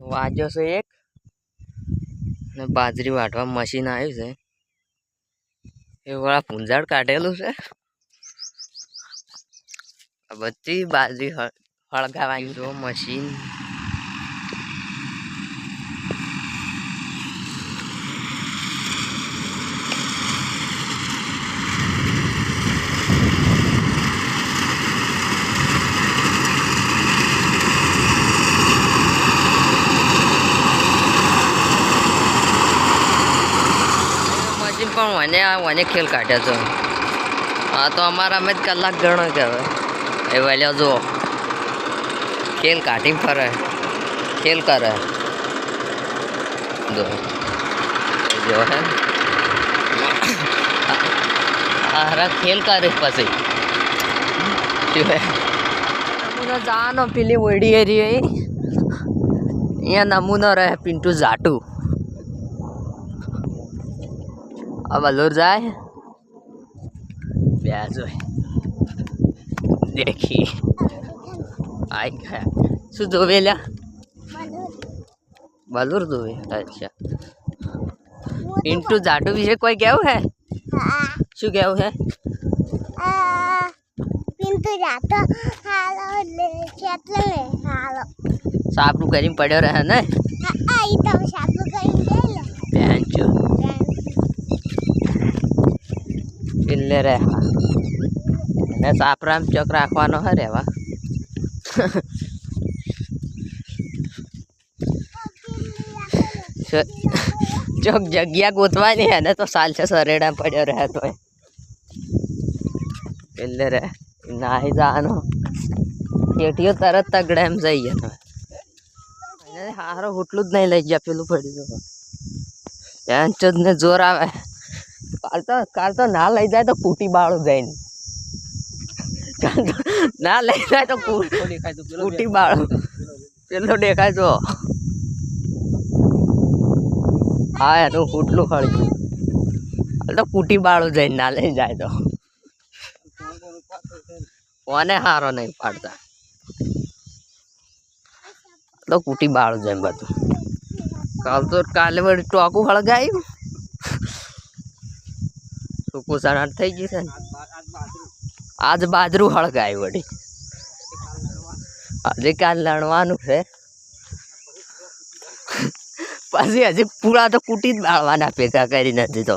વાજો છે એક. ને બાજરી વાટવા મશીન આવ્યું છે. એ વાળા પૂંજાડ કાઢેલું છે. બધી બાજરી હળ- હળગાવાની જો મશીન મશીન પણ મને આ મને ખેલ કાઢ્યો છો. હા તો અમારા અમે જ કલાક ગણો કહેવાય એ વહેલા જુઓ. ખેલ કાઢી ફરે. ખેલ કરે. જો એ જો હે. હારા ખેલ કરે પછી. જાનો પેલી ઓડી એરી અહીંયા નમૂનો રહે પિન્ટુ જાટુ. balur જાય. બે હોય દેખી. આઈ ગયા. શું ધોવે લ્યા? ધોવે અચ્છા. ઇન્ટુ જાડુ વિશે કોઈ કેવું હે? શું કેવું હે? પિન્ટુ જાતો સાપનું કરીને પડ્યો રહે ને? આ ઈ સાપનું ચો પેલે અને સાપરામ ચોક રાખવાનો હે રેવા. ચોક જગ્યા ગોતવાની એને તો સાલ છે સરેડા પડ્યો રહેતો પેલે રે, નાહી જવાનો. કેટીઓ તરત તગડે એમ જઈએ તમે. એને હારો હોટલું જ નહીં લઈ ગયા, પેલું પડી જવા ત્યાં જ ને જોર આવે. કાલ તો કાલ તો ના લઈ જાય તો કૂટી બાળું જઈને. કાલ તો ના લઈ જાય તો કૂટી બાળું. પેલો દેખાય તો. હા એનું કૂટલું હળગ્યું. કાલ તો કૂટી બાળું જઈને ના લઈ જાય તો. કોને હારો નહીં પાડતા. તો કૂટી બાળું જાય બધું. કાલ તો કાલે વળી ટોકું હળગાયું પોસાણ સણાટ થઈ ગયું છે ને? આજ બાજરું હળગાય વળી. આજે કાલ લણવાનું છે. પછી હજી પૂરા તો કૂટી જ બાળવાના ભેગા કરી નથી તો.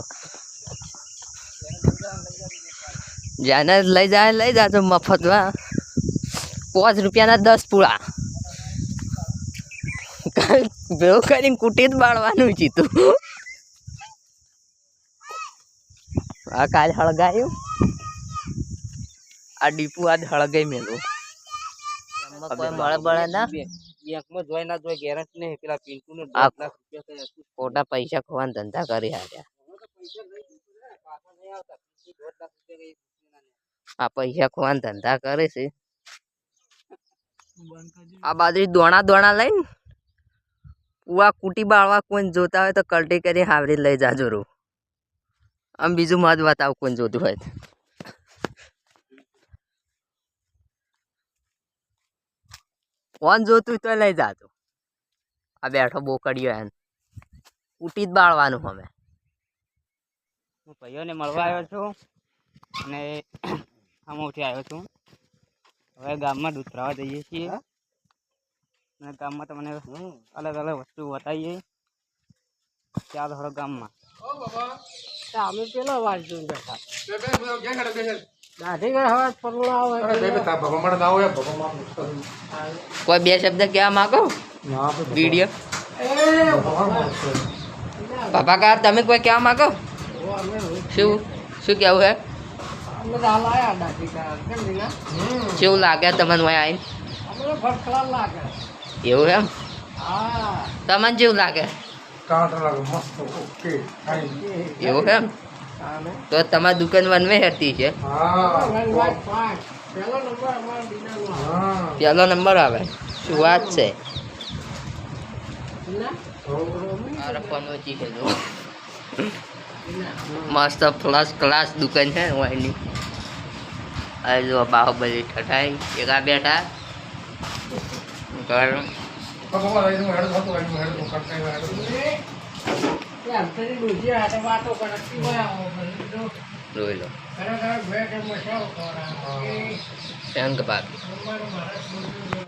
જેને લઈ જાય લઈ તો મફતમાં પાંચ રૂપિયાના દસ પૂળા. ભેગું કરીને કૂટી જ બાળવાનું જીતું. આ કાલ હળગાયું. આ ડીપુ આજ હળગાઈ મેલું. કોઈ મળે બળે ના. બેંકમાં જોઈ ના જોઈ ગેરંટી નહીં. પેલા પિન્ટુ ને આ- દસ લાખ રૂપિયા થયા. છે. ખોટા પૈસા ખોવાના ધંધા કરી કઈ આ પૈસા ખોવાના ધંધા કરે છે. આ બાજુ દોણા દોણા લઈને પુઆ કુટી બાળવા કોઈ જોતા હોય તો કલટી કરી હાવરી લઈ જાજો રૂ આમ બીજું મત આવું કોઈ જોતું હોય. કોણ જોતું તો લઈ જાતું આ બેઠો બોકડીયો એમ ઉટી જ બાળવાનું અમે હું ભાઈઓને મળવા આવ્યો છું અને અમોથી આવ્યો છું. હવે ગામમાં દૂધ ભરાવા જઈએ છીએ. અને ગામમાં તમને અલગ અલગ વસ્તુ બતાવીએ. ચાલો હળો ગામમાં. અમે પેલો વાર જોઈને બેઠા. દાઢી ઘર હવે પરુણા આવે. કોઈ બે શબ્દ કહેવા માંગો? વીડિયો? પાપા કા તમે કોઈ કહેવા માંગો? શું? શું કેવું હે? કેવું લાગે તમને વય આવીને? એવું એમ? તમને જેવું લાગે? એવું એમ? તો તમારી દુકાન વનવે હતી છે? પહેલો નંબર આવે. શું વાત છે? મસ્ત પ્લસ ક્લાસ દુકાન છે વાયની આ જો બાહુબલી ઠઠાઈ. એકા બેઠા. ઘર જોઈ લો. શંખ બાકી.